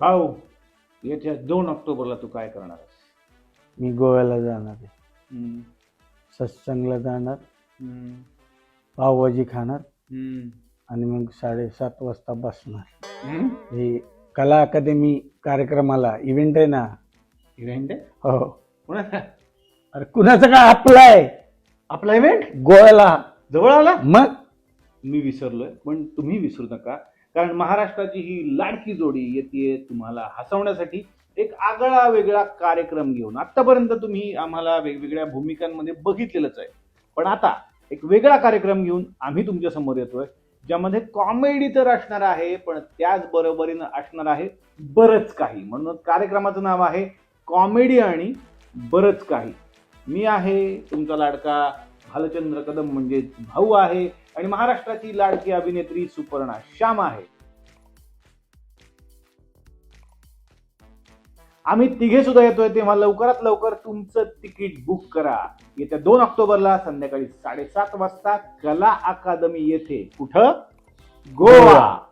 भाऊ येत्या दोन ऑक्टोबरला तू काय करणार आहेस? मी गोव्याला जाणार आहे. हम्म, सत्संगला जाणार. हम्म, पावभाजी खाणार. हम्म, आणि मग साडेसात वाजता बसणार. हम्म. हे कला अकादमी कार्यक्रमाला इव्हेंट आहे ना? इव्हेंट आहे? हो. कोणाचा? अरे कुणाचं काय आपलं आहे? आपला इव्हेंट गोव्याला. जवळ आला? मग? मी विसरलोय पण तुम्ही विसरू नका. कारण महाराष्ट्राची ही लाडकी जोडी येते तुम्हाला हसवण्यासाठी एक आगळा वेगळा कार्यक्रम घेऊन. आतापर्यंत तुम्ही आम्हाला वेगवेगळ्या भूमिकांमध्ये बघितलेलंच आहे. पण आता एक वेगळा कार्यक्रम घेऊन आम्ही तुमच्यासमोर येतोय ज्यामध्ये कॉमेडी तर असणार आहे पण त्याच बरोबरीनं असणार आहे बरंच काही. म्हणून कार्यक्रमाचं नाव आहे कॉमेडी आणि बरंच काही. मी आहे तुमचा लाडका भालचंद्र कदम म्हणजे भाऊ आहे आणि महाराष्ट्राची लाडकी अभिनेत्री सुपर्णा श्याम आहे. आम्ही तिघे सुद्धा येतोय तेव्हा लवकरात लवकर तुमचं तिकीट बुक करा. येत्या दोन ऑक्टोबरला संध्याकाळी साडेसात वाजता कला अकादमी येथे. कुठं? गोवा.